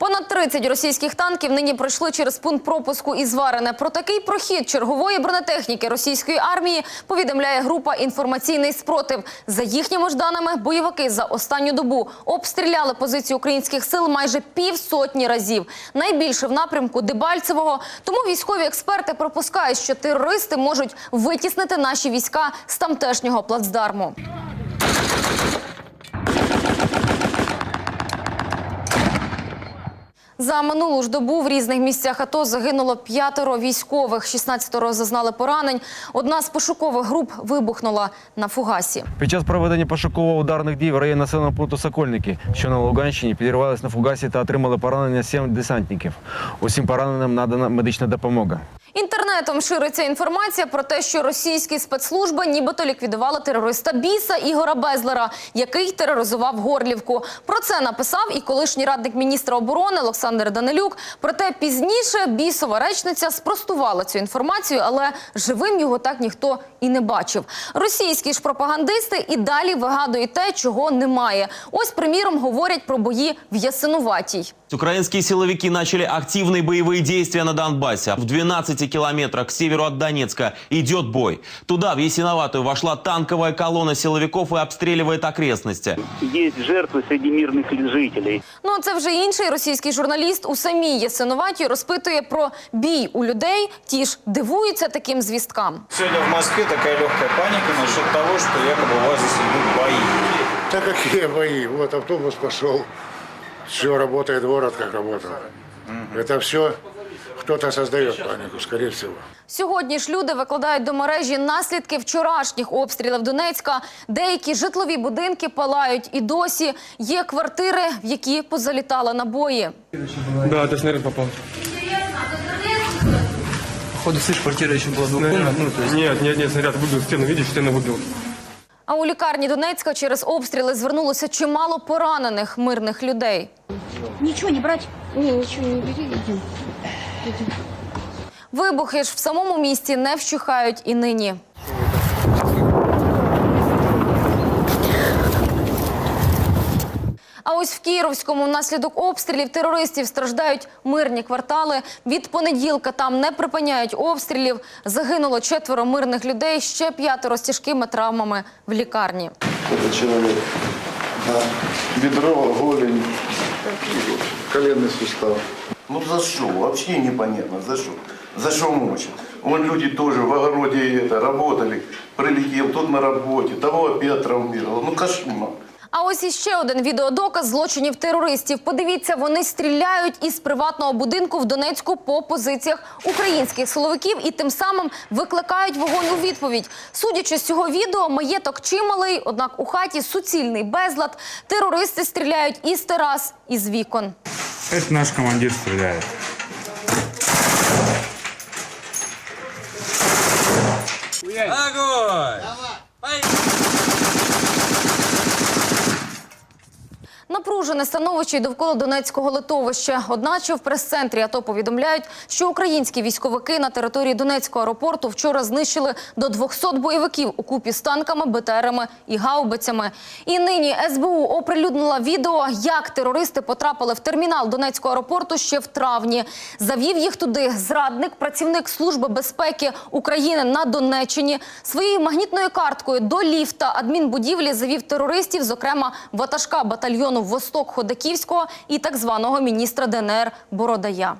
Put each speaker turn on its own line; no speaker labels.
Понад 30 російських танків нині пройшли через пункт пропуску із Варене. Про такий прохід чергової бронетехніки російської армії повідомляє група інформаційний спротив. За їхніми ж даними, бойовики за останню добу обстріляли позиції українських сил майже півсотні разів. Найбільше в напрямку Дебальцевого. Тому військові експерти пропускають, що терористи можуть витіснити наші війська з тамтешнього плацдарму. За минулу ж добу в різних місцях АТО загинуло п'ятеро військових, 16 зазнали поранень. Одна з пошукових груп вибухнула на фугасі.
Під час проведення пошуково-ударних дій в районі населеного пункту Сокольники, що на Луганщині, підірвались на фугасі та отримали поранення сім десантників. Усім пораненим надана медична допомога.
Інтернетом шириться інформація про те, що російські спецслужби нібито ліквідували терориста Біса Ігора Безлера, який тероризував Горлівку. Про це написав і колишній радник міністра оборони Олександр Данилюк. Проте пізніше бісова речниця спростувала цю інформацію, але живим його так ніхто і не бачив. Російські ж пропагандисти і далі вигадують те, чого немає. Ось, приміром, говорять про бої в Ясинуватій.
Украинские силовики начали активные боевые действия на Донбассе. В 12 километрах к северу от Донецка идет бой. Туда, в Ясиноватую, вошла танковая колонна силовиков и обстреливает окрестности.
Есть жертвы среди мирных жителей.
Ну, це вже інший російський журналіст у самій Ясинуваті розпитує про бій у людей. Ті ж дивуються таким звісткам.
Сегодня в Москве такая легкая паника насчет того, что якобы у вас здесь идут бои.
Да какие бои? Вот автобус пошел. Все работает город, как работал. Это все кто-то создает панику, скорее всего.
Сьогодні ж люди викладають до мережі наслідки вчорашніх обстрілів Донецька. Деякі житлові будинки палають і досі є квартири, в які позалітали набої.
Да, это снаряд попал.
Походу, слышь, квартира еще была двухкомнатная. Ну, то есть
Нет, нет, нет, снаряд выбил стену, видишь, стену выбил.
А у лікарні Донецька через обстріли звернулося чимало поранених мирних людей.
Ничего не брать? Не, ничего не бери, идем.
Вибухи ж в самому місті не вщухають і нині. А ось в Кіровському внаслідок обстрілів терористів страждають мирні квартали. Від понеділка там не припиняють обстрілів. Загинуло четверо мирних людей, ще п'ятеро з тяжкими травмами в лікарні.
Это человек. Да. Бедро, голень, коленный сустав.
Ну за что? Вообще непонятно, за что? За что мочат? Вон люди тоже в огороде это, работали, тут на работе, того опять травмировал. Ну кошмар.
А ось іще один відеодоказ злочинів терористів. Подивіться, вони стріляють із приватного будинку в Донецьку по позиціях українських силовиків і тим самим викликають вогонь у відповідь. Судячи з цього відео, маєток чималий, однак у хаті суцільний безлад. Терористи стріляють із терас, із вікон.
Это наш командир стреляет.
Напружене становище й довкола Донецького литовища. Одначе в прес-центрі АТО повідомляють, що українські військовики на території Донецького аеропорту вчора знищили до 200 бойовиків у купі з танками, БТРами і гаубицями. І нині СБУ оприлюднила відео, як терористи потрапили в термінал Донецького аеропорту ще в травні. Завів їх туди зрадник, працівник Служби безпеки України на Донеччині. Своєю магнітною карткою до ліфта адмінбудівлі завів терористів, зокрема ватажка батальйону Восток Ходаківського і так званого міністра ДНР Бородая.